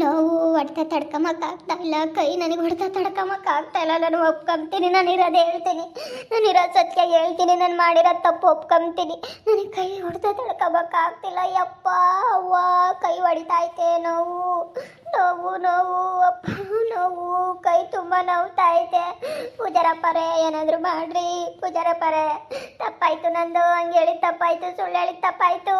ನೋವು ಹೊಡ್ತ ತಡ್ಕೊಂಬಕ್ಕಾಗ್ತಾ ಇಲ್ಲ, ಕೈ ನನಗೆ ಹೊಡ್ತ ತಡ್ಕೊಂಬಕ್ಕಾಗ್ತಾ ಇಲ್ಲ. ನಾನು ಒಪ್ಕೊಂತೀನಿ, ನಾನು ಇರೋದು ಹೇಳ್ತೀನಿ. ನಾನು ಇರೋ ಸತ್ಯ ಹೇಳ್ತೀನಿ, ನಾನು ಮಾಡಿರೋ ತಪ್ಪು ಒಪ್ಕೊಂತೀನಿ. ನನಗೆ ಕೈ ಹೊಡ್ತ ತಡ್ಕೊಂಬಕ್ಕಾಗ್ತಿಲ್ಲ ಯಪ್ಪ, ಅವ್ವ, ಕೈ ಹೊಡಿತೈತೆ ನೋವು ನೋವು ನೋವು, ಅಪ್ಪ, ನೋವು, ಕೈ ತುಂಬ ನೋವ್ತಾ ಐತೆ ಪೂಜಾರಪ್ಪರೇ ಏನಾದರೂ ಮಾಡ್ರಿ ಪೂಜಾರಪ್ಪರೇ ತಪ್ಪಾಯ್ತು ನಂದು, ಹಂಗೆ ಹೇಳಿ ತಪ್ಪಾಯ್ತು, ಸುಳ್ಳು ಹೇಳಿ ತಪ್ಪಾಯ್ತು.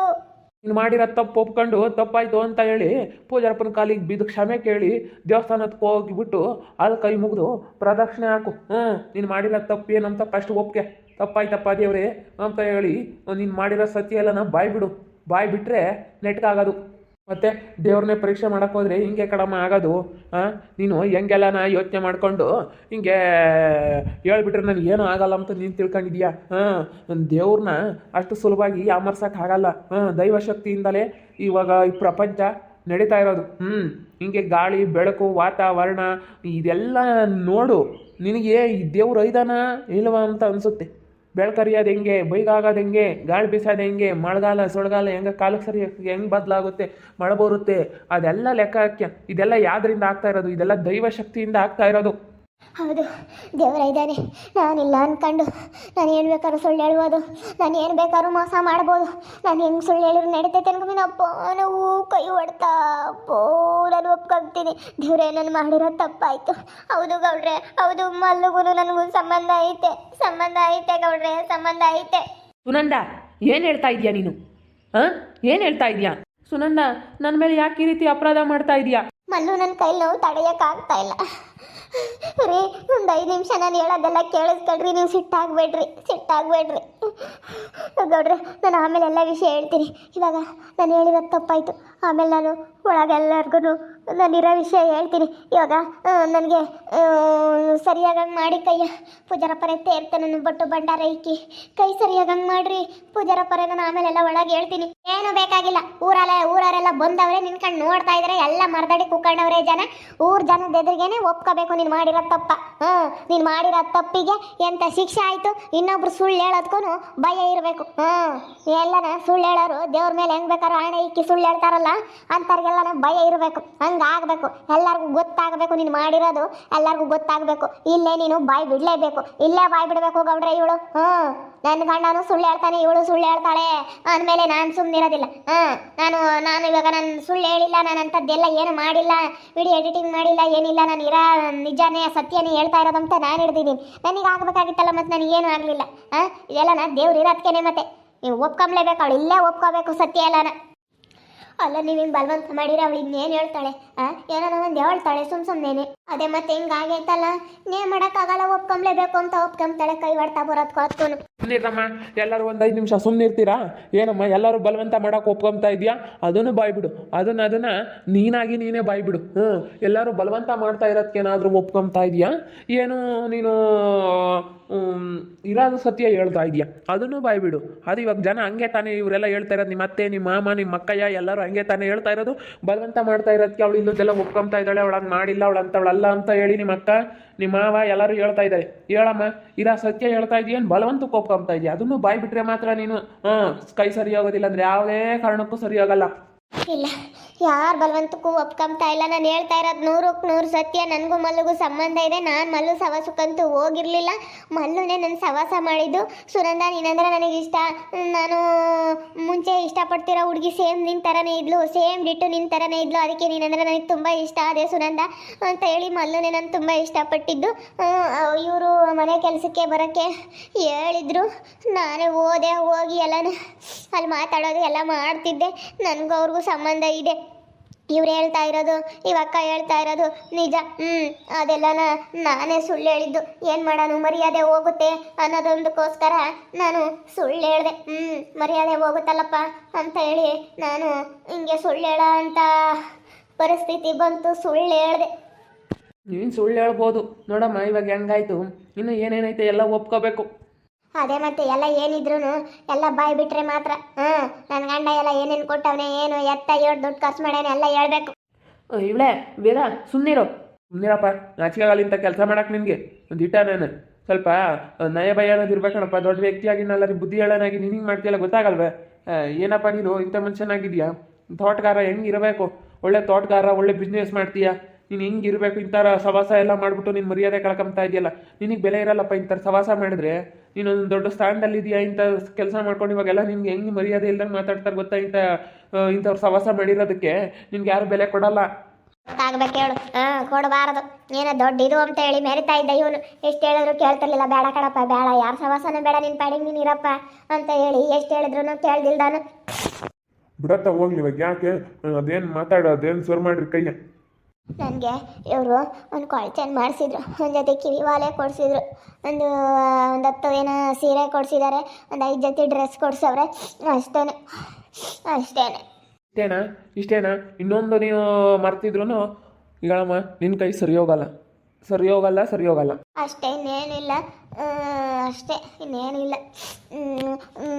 ನೀನು ಮಾಡಿರೋ ತಪ್ಪು ಒಪ್ಕೊಂಡು ತಪ್ಪಾಯ್ತು ಅಂತ ಹೇಳಿ ಪೂಜಾರಪ್ಪನ ಕಾಲಿಗೆ ಬಿದ್ದು ಕ್ಷಮೆ ಕೇಳಿ ದೇವಸ್ಥಾನಕ್ಕೆ ಹೋಗಿಬಿಟ್ಟು ಅಲ್ಲಿ ಕೈ ಮುಗಿದು, ಪ್ರದಕ್ಷಿಣೆ ಹಾಕು. ಹ್ಞೂ ನೀನು ಮಾಡಿರೋ ತಪ್ಪು ಏನಂತ ಫಸ್ಟ್ ಒಪ್ಕೆ. ತಪ್ಪಾಯ್ತಪ್ಪ ದೇವ್ರೆ ಅಂತ ಹೇಳಿ, ನೀನು ಮಾಡಿರೋ ಸತ್ಯ ಎಲ್ಲನ ಬಾಯಿ ಬಿಡು ಬಾಯ್ಬಿಟ್ರೆ ನೆಟ್ಗಾಗೋದು. ಮತ್ತೆ ದೇವ್ರನ್ನೇ ಪರೀಕ್ಷೆ ಮಾಡಕ್ ಹೋದ್ರೆ ಹಿಂಗೆ ಕಡಮ ಆಗೋದು ನೀನು ನಾ ಯೋಚನೆ ಮಾಡಿಕೊಂಡು ಹಿಂಗೆ ಹೇಳ್ಬಿಟ್ರೆ ನನಗೆ ಏನು ಆಗಲ್ಲ ಅಂತ ನೀನು ತಿಳ್ಕೊಂಡಿದ್ಯಾ? ಹಾಂ ದೇವ್ರನ್ನ ಅಷ್ಟು ಸುಲಭವಾಗಿ ಆಗಲ್ಲ. ಹಾಂ ದೈವಶಕ್ತಿಯಿಂದಲೇ ಇವಾಗ ಈ ಪ್ರಪಂಚ ನಡೀತಾ ಇರೋದು. ಹ್ಞೂ ಹಿಂಗೆ ಗಾಳಿ, ಬೆಳಕು, ವಾತಾವರಣ, ಇದೆಲ್ಲ ನೋಡು, ನಿನಗೆ ಈ ದೇವ್ರು ಐದಾನ ಇಲ್ವಾ ಅಂತ ಅನಿಸುತ್ತೆ. ಬೆಳ್ಕರಿಯೋದು ಹೆಂಗೆ? ಬೈಗಾಗೋದು ಹೆಂಗೆ? ಗಾಳಿ ಬೀಸೋದು ಹೆಂಗೆ? ಮಳೆಗಾಲ, ಸೊಳಗಾಲ ಹೆಂಗೆ ಕಾಲಕ್ಕೆ ಸರಿ ಹೆಂಗೆ ಬದಲಾಗುತ್ತೆ, ಮಳೆ ಬರುತ್ತೆ? ಅದೆಲ್ಲ ಲೆಕ್ಕ ಇದೆಲ್ಲ ಯಾವ್ದರಿಂದ ಆಗ್ತಾ ಇರೋದು? ಇದೆಲ್ಲ ದೈವ ಶಕ್ತಿಯಿಂದ ಆಗ್ತಾ ಇರೋದು. ಹೌದು ದೇವರ ಇದ್ದಾನೆ. ನಾನಿಲ್ಲ ಅನ್ಕೊಂಡು. ನಾನು ಏನು ಬೇಕಾದ್ರೂ ಸುಳ್ಳು ಹೇಳ್ಬೋದು. ನಾನು ಏನು ಬೇಕಾದ್ರೂ ಮೋಸ ಮಾಡ್ಬೋದು. ನಾನು ಹೆಂಗೆ ಸುಳ್ಳು ಹೇಳಿದ್ರು ನಡೀತೈತೆ ಅನ್ಕೊಂಬಿನಪ್ಪ ನಾವು ಕೈ ಹೊಡ್ತಾ ಅಪ್ಪೋ ನಾನು ಒಪ್ಕೊಂತೀನಿ. ದೇವ್ರೆ ನಾನು ಮಾಡಿರೋ ತಪ್ಪಾಯಿತು. ಹೌದು ಗೌಡ್ರೆ ಹೌದು ಮಲ್ಲಿಗೂ ನನಗೂ ಸಂಬಂಧ ಐತೆ. ಸಂಬಂಧ ಐತೆ ಗೌಡ್ರೆ ಸಂಬಂಧ ಐತೆ. ಸುನಂದ ಏನು ಹೇಳ್ತಾ ಇದೀಯಾ ನೀನು? ಹಾಂ? ಏನು ಹೇಳ್ತಾ ಇದೀಯಾ? ಸುನಂದ ನನ್ನ ಮೇಲೆ ಯಾಕೆ ಈ ರೀತಿ ಅಪರಾಧ ಮಾಡ್ತಾ ಇದೀಯಾ? ಮಲ್ಲು ನನ್ನ ಕೈಲಿ ನೋವು ತಡೆಯೋಕ್ಕಾಗ್ತಾ ಇಲ್ಲ. ರೀ, ಒಂದು ಐದು ನಿಮಿಷ ನಾನು ಹೇಳೋದೆಲ್ಲ ಕೇಳಿಸ್ಕೊಳ್ರಿ, ನೀವು ಸಿಟ್ಟಾಗಬೇಡ್ರಿ ಸಿಟ್ಟಾಗಬೇಡ್ರಿ. ಗೌಡ್ರೆ ನಾನು ಆಮೇಲೆ ಎಲ್ಲ ವಿಷಯ ಹೇಳ್ತೀನಿ. ಇವಾಗ ನಾನು ಹೇಳಿರೋದು ತಪ್ಪಾಯಿತು. ಆಮೇಲೆ ನಾನು ಒಳಗೆಲ್ಲರಿಗೂ ನಾನಿರೋ ವಿಷಯ ಹೇಳ್ತೀನಿ. ಇವಾಗ ನನಗೆ ಸರಿಯಾಗಂಗೆ ಮಾಡಿ ಕೈಯ. ಪೂಜಾರಪ್ಪರೆ ತೇರ್ತೆ ನನ್ನ ಬಟ್ಟು ಭಂಡಾರ ಇಕ್ಕಿ. ಕೈ ಸರಿಯಾಗಂಗೆ ಮಾಡ್ರಿ. ಪೂಜಾರಪ್ಪರೆ ನಾನು ಆಮೇಲೆಲ್ಲ ಒಳಗೆ ಹೇಳ್ತೀನಿ. ಏನು ಬೇಕಾಗಿಲ್ಲ. ಊರಲ್ಲ, ಊರವರೆಲ್ಲ ಬಂದವರೇ ನಿನ್ಕಂಡು ನೋಡ್ತಾ ಇದ್ರೆ ಎಲ್ಲ ಮರದಡಿ ಕುಕ್ಕಂಡವ್ರೆ ಜನ. ಊರ ಜನದ ಎದುರಿಗೇನೆ ಒಪ್ಕೋಬೇಕು ನೀನು ಮಾಡಿರೋ ತಪ್ಪ. ಹ್ಞೂ ನೀನು ಮಾಡಿರೋ ತಪ್ಪಿಗೆ ಎಂತ ಶಿಕ್ಷೆ ಆಯಿತು? ಇನ್ನೊಬ್ರು ಸುಳ್ಳು ಹೇಳೋದ್ಕೂ ಭಯ ಇರಬೇಕು. ಹ್ಞೂ ಎಲ್ಲನ ಸುಳ್ಳು ಹೇಳೋರು ದೇವ್ರ ಮೇಲೆ ಹೆಂಗ್ ಬೇಕಾದ್ರೂ ಹಣೆ ಇಕ್ಕಿ ಸುಳ್ಳು ಹೇಳ್ತಾರಲ್ಲ ಅಂಥವ್ರಿಗೆಲ್ಲನ ಭಯ ಇರಬೇಕು. ಹಂಗಾಗಬೇಕು ಎಲ್ಲರಿಗೂ ಗೊತ್ತಾಗಬೇಕು ನೀನು ಮಾಡಿರೋದು, ಎಲ್ಲರಿಗೂ ಗೊತ್ತಾಗಬೇಕು. ಇಲ್ಲೇ ನೀನು ಬಾಯಿ ಬಿಡಲೇಬೇಕು. ಇಲ್ಲೇ ಬಾಯಿ ಬಿಡಬೇಕು ಗೌಡ್ರೆ ಇವಳು. ಹ್ಞೂ. ನನ್ನ ಗಂಡನು ಸುಳ್ಳು ಹೇಳ್ತಾನೆ, ಇವಳು ಸುಳ್ಳು ಹೇಳ್ತಾಳೆ. ಅಂದಮೇಲೆ ನಾನು ಸುಮ್ಮನಿರೋದಿಲ್ಲ ಹಾಂ ನಾನು ನಾನು ಇವಾಗ ನಾನು ಸುಳ್ಳು ಹೇಳಿಲ್ಲ, ನಾನು ಅಂಥದ್ದೆಲ್ಲ ಏನು ಮಾಡಿಲ್ಲ, ವಿಡಿಯೋ ಎಡಿಟಿಂಗ್ ಮಾಡಿಲ್ಲ, ಏನಿಲ್ಲ, ನಾನು ಇರೋ, ನಿಜಾನೇ ಸತ್ಯನೇ ಹೇಳ್ತಾ ಇರೋದಂತ ನಾನು ಹಿಡ್ದಿದ್ದೀನಿ. ನನಗೆ ಆಗಬೇಕಾಗಿತ್ತಲ್ಲ ಮತ್ತು ನನಗೇನು ಆಗಲಿಲ್ಲ. ಹಾಂ ಇದೆಲ್ಲ ನಾನು ದೇವ್ರು ಇರೋದಕ್ಕೇನೆ ಮತ್ತೆ. ನೀವು ಒಪ್ಕೊಂಬ್ಲೇಬೇಕು, ಅವಳು ಇಲ್ಲೇ ಒಪ್ಕೋಬೇಕು ಸತ್ಯ ಎಲ್ಲನ. ಅಲ್ಲ, ನೀವು ಹಿಂಗೆ ಬಲವಂತ ಮಾಡಿರ ಅವಳು ಇನ್ನೇನು ಹೇಳ್ತಾಳೆ? ಏನಾರ ಒಂದು ಹೇಳ್ತಾಳೆ, ಸುಮ್ ಸುಮ್ಮನೆ ಅದೇ ಮತ್ತೆ ಹಿಂಗೆ ಆಗೈತಲ್ಲ? ನೇ ಮಾಡೋಕ್ಕಾಗಲ್ಲ, ಒಪ್ಕೊಂಬ್ಲೇಬೇಕು ಅಂತ ಒಪ್ಕೊಂತಾಳೆ ಕೈ ಹೊಡ್ತಾ ಬರೋದ್ ಹತ್ಕೊಂಡು ಸುಮ್ಮನಿರಮ್ಮ ಎಲ್ಲರೂ ಒಂದು ಐದು ನಿಮಿಷ ಸುಮ್ಮನಿರ್ತೀರಾ ಏನಮ್ಮ, ಎಲ್ಲರೂ ಬಲವಂತ ಮಾಡೋಕೆ ಒಪ್ಕೊಂತಾ ಇದೆಯಾ? ಅದನ್ನು ಬಾಯ್ಬಿಡು. ಅದನ್ನ ಅದನ್ನ ನೀನಾಗಿ ನೀನೇ ಬಾಯ್ಬಿಡು. ಹ್ಞೂ ಎಲ್ಲರೂ ಬಲವಂತ ಮಾಡ್ತಾ ಇರೋದಕ್ಕೇನಾದರೂ ಒಪ್ಕೊಂತಾ ಇದ್ಯಾ? ಏನು ನೀನು ಇರೋದು ಸತ್ಯ ಹೇಳ್ತಾ ಇದೆಯಾ? ಅದನ್ನು ಬಾಯ್ಬಿಡು. ಅದು ಇವಾಗ ಜನ ಹಂಗೆ ತಾನೇ, ಇವರೆಲ್ಲ ಹೇಳ್ತಾ ಇರೋದು ನಿಮ್ಮ ಅತ್ತೆ ನಿಮ್ಮ ಮಾಮ ನಿಮ್ಮ ಅಕ್ಕಯ್ಯ, ಎಲ್ಲರೂ ಹಂಗೆ ತಾನೇ ಹೇಳ್ತಾ ಇರೋದು. ಬಲವಂತ ಮಾಡ್ತಾ ಇರೋದಕ್ಕೆ ಅವಳು ಇಲ್ಲದೆಲ್ಲ ಒಪ್ಕೊಂತಾ ಇದ್ದಾಳೆ. ಅವಳು ಹಂಗೆ ಮಾಡಿಲ್ಲ, ಅವಳು ಅಂತವಳಲ್ಲ ಅಂತ ಹೇಳಿ ನಿಮ್ಮ ಅಕ್ಕ, ನಿಮ್ಮ ಮಾವ ಎಲ್ಲರೂ ಹೇಳ್ತಾ ಇದ್ದಾರೆ. ಹೇಳಮ್ಮ, ಇರ ಸತ್ಯ ಹೇಳ್ತಾ ಇದೆಯೇನು ಬಲವಂತಕ್ಕೆ ಒಪ್ಕೊಂತಾ ಇದೆಯಾ ಅದನ್ನು ಬಾಯ್ ಬಿಟ್ರೆ ಮಾತ್ರ ನೀನು ಹಾಂ ಕೈ ಸರಿ ಹೋಗೋದಿಲ್ಲ ಅಂದರೆ ಯಾವುದೇ ಕಾರಣಕ್ಕೂ ಸರಿ ಹೋಗಲ್ಲ ಇಲ್ಲ. ಯಾರು ಬಲವಂತಕ್ಕೂ ಒಪ್ಕೊಂಬ್ತಾ ಇಲ್ಲ. ನಾನು ಹೇಳ್ತಾ ಇರೋದು ನೂರಕ್ಕೆ ನೂರು ಸತ್ಯ. ನನಗೂ ಮಲ್ಲುಗೂ ಸಂಬಂಧ ಇದೆ. ನಾನು ಮಲ್ಲು ಸವಾಸಕ್ಕಂತೂ ಹೋಗಿರಲಿಲ್ಲ. ಮಲ್ಲುನೇ ನನ್ನ ಸವಾಸ ಮಾಡಿದ್ದು. ಸುನಂದ, ನೀನಂದ್ರೆ ನನಗೆ ಇಷ್ಟ. ನಾನು ಮುಂಚೆ ಇಷ್ಟಪಡ್ತಿರೋ ಹುಡುಗಿ ಸೇಮ್ ನಿನ್ನ ಥರನೇ ಇದ್ಲು. ಸೇಮ್ ಡಿಟ್ಟು ನಿನ್ನ ಥರನೇ ಇದ್ಲು. ಅದಕ್ಕೆ ನೀನಂದ್ರೆ ನನಗೆ ತುಂಬ ಇಷ್ಟ. ಅದೇ ಸುನಂದ ಅಂತ ಹೇಳಿ ಮಲ್ಲುನೇ ನಾನು ತುಂಬ ಇಷ್ಟಪಟ್ಟಿದ್ದು. ಇವರು ಮನೆ ಕೆಲಸಕ್ಕೆ ಬರೋಕ್ಕೆ ಹೇಳಿದ್ರು. ನಾನೇ ಹೋದೆ ಹೋಗಿ ಎಲ್ಲನೂ ಅಲ್ಲಿ ಮಾತಾಡೋದು ಎಲ್ಲ ಮಾಡ್ತಿದ್ದೆ. ನನಗೂ ಅವ್ರಿಗೂ ಸಂಬಂಧ ಇದೆ. ಇವ್ರು ಹೇಳ್ತಾ ಇರೋದು ಇವಕ್ಕ ಹೇಳ್ತಾ ಇರೋದು ನಿಜ. ಹ್ಞೂ ಅದೆಲ್ಲನ ನಾನೇ ಸುಳ್ಳು ಹೇಳಿದ್ದು. ಏನು ಮಾಡೋಣ ಮರ್ಯಾದೆ ಹೋಗುತ್ತೆ ಅನ್ನೋದೊಂದಕ್ಕೋಸ್ಕರ ನಾನು ಸುಳ್ಳು ಹೇಳಿದೆ. ಹ್ಞೂ ಮರ್ಯಾದೆ ಹೋಗುತ್ತಲ್ಲಪ್ಪ ಅಂತ ಹೇಳಿ ನಾನು ಹಿಂಗೆ ಸುಳ್ಳು ಹೇಳೋ ಅಂತ ಪರಿಸ್ಥಿತಿ ಬಂತು, ಸುಳ್ಳು ಹೇಳಿದೆ. ನೀನು ಸುಳ್ಳು ಹೇಳ್ಬೋದು. ನೋಡಮ್ಮ, ಇವಾಗ ಹೆಂಗಾಯ್ತು? ಇನ್ನು ಏನೇನೈತೆ ಎಲ್ಲ ಒಪ್ಕೋಬೇಕು. ಅದೇ ಮತ್ತೆ ಎಲ್ಲ ಏನಿದ್ರು ಎಲ್ಲ ಬಾಯ್ ಬಿಟ್ರೆ ಮಾತ್ರ. ಆ ನನ್ನ ಗಂಡ ಎಲ್ಲ ಏನೇನು ಕೊಟ್ಟವನೆ ಏನು ಎತ್ತ ಏಳು ದುಡ್ಡು ಖರ್ಚು ಮಾಡ್ಯಾನೆ ಎಲ್ಲ ಹೇಳ್ಬೇಕು. ಇವಳೆ ವೀರ ಸುಮ್ಮನಿರು ಸುಮ್ಮನಿರಪ್ಪ ನಾಚಿಕಾಗಲಿಂತ ಕೆಲಸ ಮಾಡಕ್ಕೆ ನಿನಗೆ. ಒಂದು ಇಟ್ಟ ನಾನು. ಸ್ವಲ್ಪ ನಯ ಭಯ ಅನ್ನೋದು ಇರ್ಬೇಕಣಪ್ಪ ದೊಡ್ಡ ವ್ಯಕ್ತಿಯಾಗಿನಲ್ಲ ರೀ ಬುದ್ಧಿ ಹೇಳೋನಾಗಿ ನೀನು ಹಿಂಗೆ ಮಾಡ್ತೀಯಲ್ಲ ಗೊತ್ತಾಗಲ್ವೇ? ಏನಪ್ಪ ನೀನು? ಇಂಥ ಮನುಷ್ಯನಾಗಿದ್ಯಾ? ತೋಟಗಾರ ಹೆಂಗೆ ಇರಬೇಕು? ಒಳ್ಳೆ ತೋಟಗಾರ ಒಳ್ಳೆ ಬಿಸ್ನೆಸ್ ಮಾಡ್ತೀಯ? ನೀನು ಹಿಂಗೆ ಇರಬೇಕು? ಇಂಥರ ಸವಾಸ ಎಲ್ಲ ಮಾಡಿಬಿಟ್ಟು ನೀನು ಮರ್ಯಾದೆ ಕಳ್ಕೊಂತಾ ಇದೆಯಲ್ಲ? ನಿನಗೆ ಬೆಲೆ ಇರಲ್ಲಪ್ಪ ಇಂಥರ ಸವಾಸ ಮಾಡಿದ್ರೆ? ನೀನು ಒಂದು ದೊಡ್ಡ ಸ್ಥಾನದಲ್ಲಿ ಇದೆಯಾ? ಇಂಥ ಕೆಲಸ ಮಾಡ್ಕೊಂಡು ಇವಾಗೆಲ್ಲ ನಿಮ್ಗೆ ಹೆಂಗೆ ಮರ್ಯಾದೆ ಇಲ್ದಂಗೆ ಮಾತಾಡ್ತಾರೆ ಗೊತ್ತಾ ಇಂಥ ಇಂಥವ್ರು ಸವಾಸ ಮಾಡಿರೋದಕ್ಕೆ? ನಿಮ್ಗೆ ಯಾರು ಬೆಲೆ ಕೊಡಲ್ಲ? ಆಗ್ಬೇಕು ಹೇಳು. ಹಾ ಕೊಡಬಾರದು. ಏನೋ ದೊಡ್ಡ ಇದು ಅಂತ ಹೇಳಿ ಮೆರಿತಾ ಇದ್ದ ಇವನು. ಎಷ್ಟು ಹೇಳಿದ್ರು ಕೇಳ್ತಿರ್ಲಿಲ್ಲ. ಬೇಡ ಕಡಪ್ಪ ಬೇಡ. ಯಾರ ಸವಾಸನ ಬೇಡ ನಿನ್ನ ಪಾಡಿಗೆ ನೀನು ಇರಪ್ಪ ಅಂತ ಹೇಳಿ ಎಷ್ಟು ಹೇಳಿದ್ರು ಕೇಳ್ದಿಲ್ದಾನು. ಬಿಡತ್ತ ಹೋಗ್ಲಿ ಇವಾಗ. ಯಾಕೆ? ಅದೇನು ಮಾತಾಡೋ ಅದೇನು ಸುರು ಮಾಡ್ರಿ ಕೈಯ? ನನಗೆ ಇವರು ಒಂದು ಕೊಳ್ಚನ್ ಮಾಡಿಸಿದ್ರು. ಒಂದು ಜೊತೆ ಕಿವಿವಾಲೆ ಕೊಡಿಸಿದ್ರು. ಒಂದು ಒಂದು ಹತ್ತು ಏನೋ ಸೀರೆ ಕೊಡಿಸಿದ್ದಾರೆ ಒಂದು ಐದು ಜೊತೆ ಡ್ರೆಸ್ ಕೊಡಿಸವ್ರೆ. ಅಷ್ಟೇ ಅಷ್ಟೇ ಇಷ್ಟೇನಾ? ಇಷ್ಟೇನಾ? ಇನ್ನೊಂದು ನೀವು ಮರ್ತಿದ್ರು ಈಗಳಮ್ಮ ನಿನ್ನ ಕೈ ಸರಿ ಹೋಗಲ್ಲ ಸರಿ ಹೋಗಲ್ಲ ಸರಿ ಹೋಗಲ್ಲ ಅಷ್ಟೇ ಇನ್ನೇನಿಲ್ಲ ಅಷ್ಟೇ, ಇನ್ನೇನಿಲ್ಲ.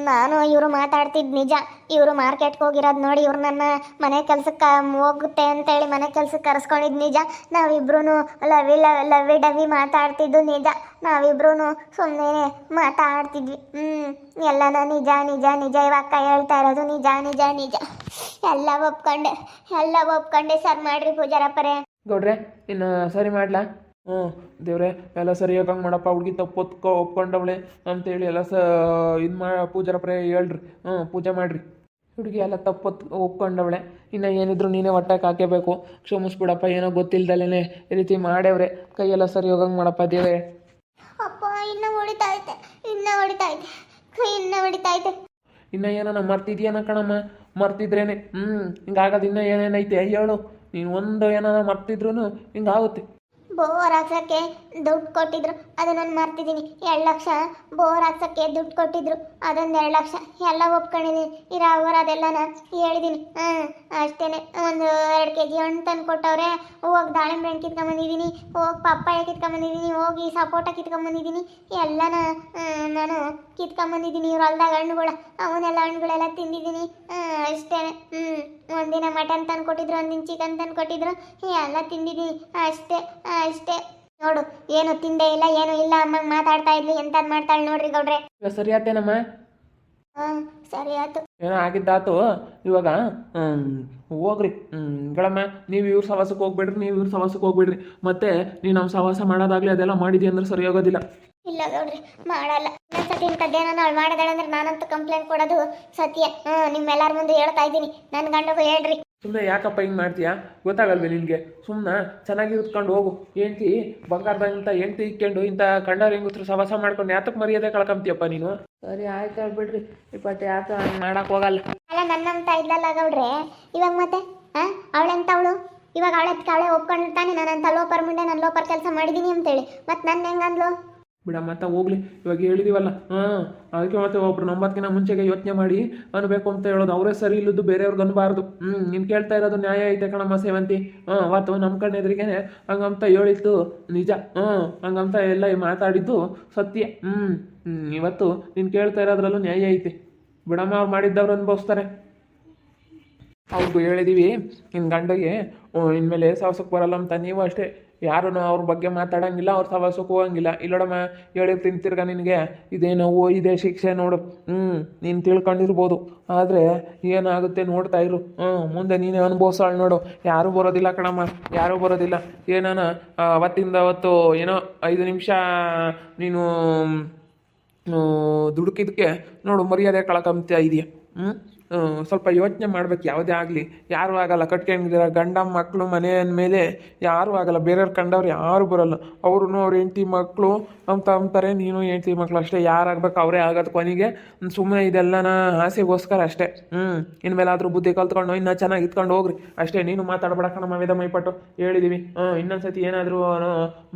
ನಾನು ಇವರು ಮಾತಾಡ್ತಿದ್ದು ನಿಜ. ಇವರು ಮಾರ್ಕೆಟ್ಗೆ ಹೋಗಿರೋದು ನೋಡಿ ಇವ್ರು ನನ್ನ ಮನೆ ಕೆಲಸಕ್ಕೆ ಹೋಗುತ್ತೆ ಅಂತೇಳಿ ಮನೆ ಕೆಲಸಕ್ಕೆ ಕರೆಸ್ಕೊಂಡಿದ್ದು ನಿಜ. ನಾವಿಬ್ರು ಲವಿ ಲವಿ ಡವಿ ಮಾತಾಡ್ತಿದ್ದು ನಿಜ. ನಾವಿಬ್ರು ಸುಮ್ಮನೆ ಮಾತಾಡ್ತಿದ್ವಿ. ಹ್ಞೂ ಎಲ್ಲನ ನಿಜ ನಿಜ ನಿಜ ಇವಾಗ ಹೇಳ್ತಾ ಇರೋದು ನಿಜ ನಿಜ ನಿಜ. ಎಲ್ಲ ಒಪ್ಕೊಂಡೆ ಎಲ್ಲ ಒಪ್ಕೊಂಡೆ ಸರ್ ಮಾಡ್ರಿ ಪೂಜಾರಪ್ಪರೇ. ಗೌಡ್ರೆ, ಇನ್ನು ಸರಿ ಮಾಡ್ಲಾ? ಹ್ಞೂ ದೇವ್ರೆ ಎಲ್ಲ ಸರಿ ಹೋಗಂಗೆ ಮಾಡಪ್ಪ ಹುಡುಗಿ ತಪ್ಪು ಒತ್ಕೊ ಒಪ್ಕೊಂಡವಳೆ ಅಂತೇಳಿ ಎಲ್ಲ ಸ ಇದು ಮಾ ಪೂಜಾರ ಪ್ರೇ ಹೇಳ್ರಿ. ಹ್ಞೂ ಪೂಜೆ ಮಾಡಿರಿ. ಹುಡುಗಿ ಎಲ್ಲ ತಪ್ಪು ಒತ್ ಒಪ್ಕೊಂಡವಳೆ. ಇನ್ನು ಏನಿದ್ರು ನೀನೇ ಹೊಟ್ಟೆಗೆ ಹಾಕೇಬೇಕು ಕ್ಷಮಿಸ್ಬಿಡಪ್ಪ ಏನೋ ಗೊತ್ತಿಲ್ಲದಲ್ಲೇ ಈ ರೀತಿ ಮಾಡ್ಯವ್ರೆ. ಕೈಯೆಲ್ಲ ಸರಿ ಹೋಗಂಗೆ ಮಾಡಪ್ಪ ದೇವ್ರೆ. ಅಪ್ಪ ಇನ್ನ ಹೊಡಿತಾ ಐತೆ ಇನ್ನ ಹೊಡಿತಾ ಐತೆ ಕೈ ಇನ್ನ ಹೊಡಿತಾ ಐತೆ ಇನ್ನು ಏನೋ ಮರ್ತಿದ್ಯಾನ ಕಣಮ್ಮ? ಮರ್ತಿದ್ರೇನೆ. ಹ್ಞೂ ಹಿಂಗಾಗೋದು ಇನ್ನೂ ಏನೇನೈತೆ? ಹೇಳು. ನೀನು ಒಂದು ಏನಾರ ಮರ್ತಿದ್ರು ಹಿಂಗಾಗುತ್ತೆ. ಬೋರ್ ಹಾಕ್ಸಕ್ಕೆ ದುಡ್ಡು ಕೊಟ್ಟಿದ್ರು ಅದು ನಾನು ಮರ್ತಿದ್ದೀನಿ ಎರಡು ಲಕ್ಷ ಬೋರ್ ಹಾಕ್ಸಕ್ಕೆ ದುಡ್ಡು ಕೊಟ್ಟಿದ್ರು ಅದೊಂದು ಎರಡು ಲಕ್ಷ. ಎಲ್ಲ ಒಪ್ಕೊಂಡಿದ್ದೀನಿ ಇರೋ ಅದೆಲ್ಲನ ಹೇಳಿದ್ದೀನಿ ಹಾಂ ಅಷ್ಟೇ ಒಂದು ಎರಡು ಕೆ ಜಿ ಹಣ್ಣು ತಂದು ಕೊಟ್ಟವ್ರೆ ಹೋಗಿ ದಾಳಿಂಬೆ ಹಣ್ಣು ಕಿತ್ಕೊಂಬಂದಿದ್ದೀನಿ ಹೋಗಿ ಪಪ್ಪಾಯ ಕಿತ್ಕೊಂಬಂದಿದ್ದೀನಿ ಹೋಗಿ ಸಪೋಟ ಕಿತ್ಕೊಂಬಂದಿದ್ದೀನಿ ಎಲ್ಲನ ಆ, ನಾನು ಕಿತ್ಕೊಂಬಂದಿದ್ದೀನಿ ಇವ್ರ ಹೊಲ್ದಾಗ ಹಣ್ಣುಗಳ ಅವನ್ನೆಲ್ಲ ಹಣ್ಣುಗಳೆಲ್ಲ ತಿಂದಿದ್ದೀನಿ ಅಷ್ಟೇ ಹ್ಞೂ ಒಂದಿನ ಮಟನ್ ತಂದು ಕೊಟ್ಟಿದ್ರು ಒಂದಿನ ಚಿಕನ್ ತಂದು ಕೊಟ್ಟಿದ್ರು ಎಲ್ಲ ತಿಂದಿದ್ದೀನಿ ಅಷ್ಟೇ ಅಷ್ಟೇ. ನೋಡು ಏನು ತಿಂದೇ ಇಲ್ಲ ಏನು ಇಲ್ಲ. ಅಮ್ಮ ಮಾತಾಡ್ತಾ ಇದ್ಲಿ ಎಂತ ಮಾಡ್ತಾಳೆ ನೋಡ್ರಿ ಗೌಡ್ರೆ. ಇವಾಗ ಸರಿ ಆತೇನಮ್ಮ? ಹಾಂ ಸರಿ ಆಯ್ತು ಏನೋ ಆಗಿದ್ದಾತು? ಇವಾಗ ಹ್ಮ್, ಹೋಗ್ರಿ. ಹ್ಮ್, ಗಳಮ್ಮ ನೀವು ಇವ್ರ ಸವಾಸಕ್ಕೆ ಹೋಗ್ಬೇಡ್ರಿ ನೀವು ಇವ್ರ ಸವಾಸಕ್ಕೆ ಹೋಗ್ಬೇಡ್ರಿ. ಮತ್ತೆ ನೀನು ನಮ್ಮ ಸವಾಸ ಮಾಡೋದಾಗ್ಲಿ ಅದೆಲ್ಲ ಮಾಡಿದಿ ಅಂದ್ರೆ ಸರಿ ಹೋಗೋದಿಲ್ಲ ಇಲ್ಲ ಗೌಡ್ರಿ ಮಾಡಲ್ಲ. ಇನ್ನೊಂದ್ಸತಿ ಇಂಥದ್ದೇನೋ ಅವಳು ಮಾಡಿದಾಳೆ ಅಂದ್ರೆ ನಾನಂತೂ ಕಂಪ್ಲೇಂಟ್ ಕೊಡೋದು ಸತ್ಯ. ಹ್ಞೂ ನಿಮ್ಮೆಲ್ಲರ ಮುಂದೆ ಹೇಳ್ತಾ ಇದ್ದೀನಿ. ನನ್ನ ಗಂಡಗೂ ಹೇಳ್ರಿ. ಸುಮ್ಮನೆ ಯಾಕಪ್ಪ ಹಿಂಗ್ ಮಾಡ್ತೀಯಾ? ಗೊತ್ತಾಗಲ್ವೇ ನಿನಗೆ? ಸುಮ್ಮನೆ ಚೆನ್ನಾಗಿ ಉತ್ಕೊಂಡು ಹೋಗು. ಹೆಂಡ್ತಿ ಬಂಗಾರದಂತ ಹೆಂಡ್ತಿ ಇಕ್ಕೊಂಡು ಇಂಥ ಕಂಡವ್ರ ಹೆಂಗಸ್ರು ಸವಾಸ ಮಾಡ್ಕೊಂಡು ಯಾತಕ್ಕೆ ಮರ್ಯಾದೆ ಕಳ್ಕೊಂತೀಯಪ್ಪ ನೀನು? ಸರಿ ಆಯ್ತು ಬಿಡ್ರಿ. ಇಪ್ಪತ್ತು ಯಾಕೆ ಹಂಗೆ ಮಾಡಕ್ಕೆ ಹೋಗಲ್ಲ. ಅಲ್ಲ ನನ್ನಂತ ಇದ್ಲಲ್ಲ ಗೌಡ್ರೆ. ಇವಾಗ ಮತ್ತೆ ಹಾಂ? ಅವಳೆಂತ ಅವಳು? ಇವಾಗ ಅವಳೆ ಅವಳೆ ಒಪ್ಕೊಂಡಿರ್ತಾನೆ. ನಾನಂತ ಲೋಪರ್ ಮುಂದೆ ನಾನು ಲೋಪರ್ ಕೆಲಸ ಮಾಡಿದೀನಿ ಅಂತೇಳಿ. ಮತ್ತೆ ನನ್ನ ಹೆಂಗಂದ್ಲು ಬಿಡ ಮತ್ತೆ ಹೋಗ್ಲಿ. ಇವಾಗ ಹೇಳಿದೀವಲ್ಲ. ಹಾಂ, ಅದಕ್ಕೆ ಮತ್ತೆ ಒಬ್ರು. ನಂಬತ್ಕಿನ ಮುಂಚೆಗೆ ಯೋಚನೆ ಮಾಡಿ ಅನ್ಬೇಕು ಅಂತ ಹೇಳೋದು. ಅವರೇ ಸರಿ ಇಲ್ಲದ್ದು ಬೇರೆಯವ್ರಿಗೆ ಅನ್ಬಾರ್ದು. ಹ್ಞೂ ನೀನು ಕೇಳ್ತಾ ಇರೋದು ನ್ಯಾಯ ಐತೆ ಕಣಮ್ಮ ಸೇವಂತಿ. ಹಾಂ ಅವತ್ತು ನಮ್ಮ ಕಣ್ಣು ಎದುರಿಗೇನೆ ಹಂಗಂತ ಹೇಳಿದ್ದು ನಿಜ. ಹ್ಞೂ ಹಂಗಂತ ಎಲ್ಲ ಮಾತಾಡಿದ್ದು ಸತ್ಯ. ಹ್ಞೂ ಇವತ್ತು ನೀನು ಕೇಳ್ತಾ ಇರೋದ್ರಲ್ಲೂ ನ್ಯಾಯ ಐತೆ. ಬಿಡಮ್ಮ, ಅವ್ರು ಮಾಡಿದ್ದವ್ರು ಅನುಭವಿಸ್ತಾರೆ. ಅವ್ರಿಗೂ ಹೇಳಿದೀವಿ ನಿನ್ನ ಗಂಡಗೆ ಇನ್ಮೇಲೆ ಸಾಹಸಕ್ಕೆ ಬರಲ್ಲ ಅಂತ. ನೀವು ಅಷ್ಟೇ ಯಾರೂ ಅವ್ರ ಬಗ್ಗೆ ಮಾತಾಡಂಗಿಲ್ಲ, ಅವ್ರ ಸವಾಸಕ್ಕೆ ಹೋಗಂಗಿಲ್ಲ. ಇಲ್ಲೋಡಮ್ಮ ಹೇಳಿರ್ತೀನಿ ತಿರ್ಗ ನಿನಗೆ ಇದೇ ನೋವು, ಇದೇ ಶಿಕ್ಷೆ ನೋಡು. ಹ್ಞೂ ನೀನು ತಿಳ್ಕೊಂಡಿರ್ಬೋದು. ಆದರೆ ಏನಾಗುತ್ತೆ ನೋಡ್ತಾ ಇರು. ಹ್ಞೂ ಮುಂದೆ ನೀನೇ ಅನುಭವಿಸೋಳು ನೋಡು. ಯಾರೂ ಬರೋದಿಲ್ಲ ಕಣಮ್ಮ, ಯಾರೂ ಬರೋದಿಲ್ಲ. ಏನಾನ ಅವತ್ತಿಂದ ಅವತ್ತು ಏನೋ ಐದು ನಿಮಿಷ ನೀನು ದುಡುಕಿದ್ದಕ್ಕೆ ನೋಡು, ಮರ್ಯಾದೆ ಕಳ್ಕೊಂತ ಇದೆಯಾ. ಹ್ಞೂ ಸ್ವಲ್ಪ ಯೋಚನೆ ಮಾಡ್ಬೇಕು, ಯಾವುದೇ ಆಗಲಿ. ಯಾರೂ ಆಗಲ್ಲ ಕಟ್ಕೊಂಡಿದ್ದೀರ ಗಂಡ ಮಕ್ಕಳು ಮನೆ ಅಂದಮೇಲೆ ಯಾರೂ ಆಗಲ್ಲ. ಬೇರೆಯವ್ರು ಕಂಡವ್ರು ಯಾರೂ ಬರಲ್ಲ. ಅವ್ರೂ ಅವ್ರ ಹೆಂಡತಿ ಮಕ್ಕಳು ನಮ್ಮ ನೀನು ಹೆಂಡತಿ ಮಕ್ಕಳು ಅಷ್ಟೇ. ಯಾರಾಗಬೇಕು ಅವರೇ ಆಗೋದು ಕೊನೆಗೆ. ಸುಮ್ಮನೆ ಇದೆಲ್ಲನ ಆಸೆಗೋಸ್ಕರ ಅಷ್ಟೇ. ಹ್ಞೂ ಇನ್ಮೇಲಾದರೂ ಬುದ್ಧಿ ಕಲ್ತ್ಕೊಂಡು, ಇನ್ನೂ ಚೆನ್ನಾಗಿ ಇತ್ಕೊಂಡು ಹೋಗ್ರಿ. ಅಷ್ಟೇ, ನೀನು ಮಾತಾಡ್ಬೇಡ ಕಣಮ್ಮ, ವೇದ ಮೈಪಟ್ಟು. ಹೇಳಿದೀವಿ. ಹ್ಞೂ ಇನ್ನೊಂದ್ಸತಿ ಏನಾದರೂ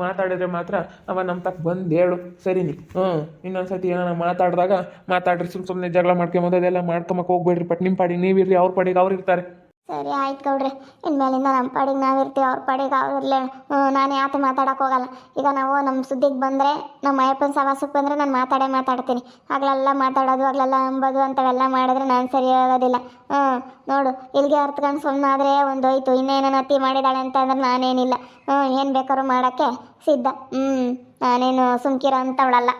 ಮಾತಾಡಿದ್ರೆ ಮಾತ್ರ ಅವ ನಮ್ಮ ತಕ್ಕ ಬಂದು ಹೇಳು. ಸರಿ ನೀ ಹ್ಞೂ ಇನ್ನೊಂದ್ಸತಿ ಏನಾರ ಮಾತಾಡಿದಾಗ ಮಾತಾಡ್ರಿ. ಸುಮ್ಮನೆ ಸುಮ್ಮನೆ ಜಗಳ ಮಾಡ್ಕೊಂಬೋದು ಅದೆಲ್ಲ ಮಾಡ್ಕೊಂಬಕ್ಕೆ ಹೋಗ್ಬೇಡ್ರಿ. ಪಟ್ ನಿಮ್ಮ ಪಾಡಿಗೆ ನೀವಿರ್ರಿ ಅವ್ರ ಪಾಡಿಗೆ ಅವ್ರು ಇರ್ತಾರೆ. ಸರಿ ಆಯ್ತು ಗೌಡ್ರೆ, ಇನ್ಮೇಲಿಂದ ನಮ್ಮ ಪಾಡಿಗೆ ನಾವಿರ್ತೀವಿ ಅವ್ರ ಪಾಡಿಗೆ ಅವ್ರು ಇರಲಿ. ನಾನು ಯಾತು ಮಾತಾಡಕ್ಕೆ ಹೋಗಲ್ಲ. ಈಗ ನಾವು ನಮ್ಮ ಸುದ್ದಿಗೆ ಬಂದ್ರೆ ನಮ್ಮ ಅಯ್ಯಪ್ಪನ ಸವಾಸಕ್ಕೆ ಬಂದರೆ ನಾನು ಮಾತಾಡೇ ಮಾತಾಡ್ತೀನಿ. ಆಗ್ಲೆಲ್ಲ ಮಾತಾಡೋದು, ಆಗ್ಲೆಲ್ಲ ಅಂಬೋದು ಅಂತವೆಲ್ಲ ಮಾಡಿದ್ರೆ ನಾನು ಸರಿ ಆಗೋದಿಲ್ಲ. ಹ್ಞೂ ನೋಡು ಇಲ್ಲಿಗೆ ಅರ್ತ್ಕೊಂಡು ಸುಮ್ಮನಾದರೆ ಒಂದು ಹೋಯ್ತು ಇನ್ನೇನೇನು ಅತಿ ಮಾಡಿದಾಳೆ ಅಂತಂದ್ರೆ ನಾನೇನಿಲ್ಲ. ಹ್ಞೂ ಏನು ಬೇಕಾದ್ರೂ ಮಾಡೋಕ್ಕೆ ಸಿದ್ಧ. ಹ್ಞೂ ನಾನೇನು ಸುಮ್ಕಿರೋ ಅಂಥವಳಲ್ಲ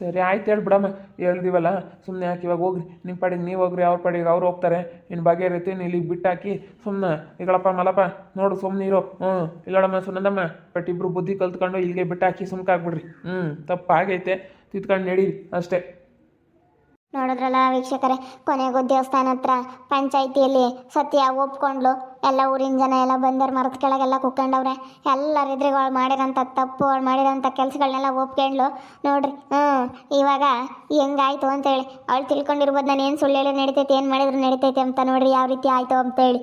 ಸರಿ, ಆಯ್ತು ಹೇಳಿ ಬಿಡಮ್ಮ. ಹೇಳ್ದಿವಲ್ಲ ಸುಮ್ಮನೆ ಯಾಕೆ ಇವಾಗ ಹೋಗ್ರಿ? ನಿಮ್ಮ ಪಾಡಿಗೆ ನೀವು ಹೋಗ್ರಿ, ಅವ್ರ ಪಾಡಿಗೆ ಅವ್ರು ಹೋಗ್ತಾರೆ. ಇನ್ನು ಬಗೆಹರಿತಿ ನೀನು ಇಲ್ಲಿಗೆ ಬಿಟ್ಟಾಕಿ. ಸುಮ್ಮನೆ ಈಗಳಪ್ಪ, ಮಲಪ್ಪ, ನೋಡು ಸುಮ್ಮನೆ ಇರೋ. ಹ್ಞೂ ಇಲ್ಲಡಮ್ಮ, ಸುನಂದಮ್ಮ, ಬಟ್ ಇಬ್ಬರು ಬುದ್ಧಿ ಕಲ್ತ್ಕೊಂಡು ಇಲ್ಲಿಗೆ ಬಿಟ್ಟಾಕಿ ಸುಮ್ಕಾಗ್ಬಿಡ್ರಿ. ಹ್ಞೂ ತಪ್ಪಾಗೈತೆ. ತಿದ್ಕೊಂಡು ನಡೀರಿ, ಅಷ್ಟೇ. ನೋಡಿದ್ರಲ್ಲ ವೀಕ್ಷಕರೇ? ಕೊನೆಗೂ ದೇವಸ್ಥಾನ ಹತ್ರ ಪಂಚಾಯಿತಿಯಲ್ಲಿ ಸತ್ಯ ಒಪ್ಕೊಂಡ್ಲು. ಎಲ್ಲ ಊರಿನ ಜನ ಎಲ್ಲ ಬಂದರು ಮರದ ಕೆಳಗೆಲ್ಲ ಕುತ್ಕೊಂಡವ್ರೆ. ಎಲ್ಲರ ಅವಳು ಮಾಡಿರೋಂಥ ತಪ್ಪು, ಅವಳು ಮಾಡಿರೋಂಥ ಕೆಲಸಗಳನ್ನೆಲ್ಲ ಒಪ್ಕೊಂಡ್ಲು. ನೋಡ್ರಿ ಹ್ಞೂ ಇವಾಗ ಹೆಂಗಾಯ್ತು ಅಂತೇಳಿ ಅವಳು ತಿಳ್ಕೊಂಡಿರ್ಬೋದು ನಾನು ಏನು ಸುಳ್ಳು ಹೇಳಿ ನಡೀತೈತೆ, ಏನು ಮಾಡಿದ್ರು ನಡೀತೈತೆ ಅಂತ ನೋಡ್ರಿ ಯಾವ ರೀತಿ ಆಯಿತು ಅಂತೇಳಿ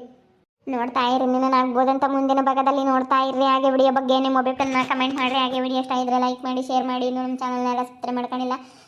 ನೋಡ್ತಾ ಇರಿ ನೀನು ಆಗ್ಬೋದಂತ ಮುಂದಿನ ಭಾಗದಲ್ಲಿ ನೋಡ್ತಾ ಇರ್ರಿ. ಹಾಗೆ ವಿಡಿಯೋ ಬಗ್ಗೆ ನಿಮ್ಮ ಒಬ್ಬರನ್ನ ಕಮೆಂಟ್ ಮಾಡಿರಿ. ಹಾಗೆ ವಿಡಿಯೋ ಇಷ್ಟ ಇದ್ರೆ ಲೈಕ್ ಮಾಡಿ ಶೇರ್ ಮಾಡಿ. ಇನ್ನೂ ನಮ್ಮ ಚಾನಲ್ನೆಲ್ಲ ಸಬ್ಸ್ಕ್ರೈಬ್ ಮಾಡ್ಕೊಂಡಿಲ್ಲ.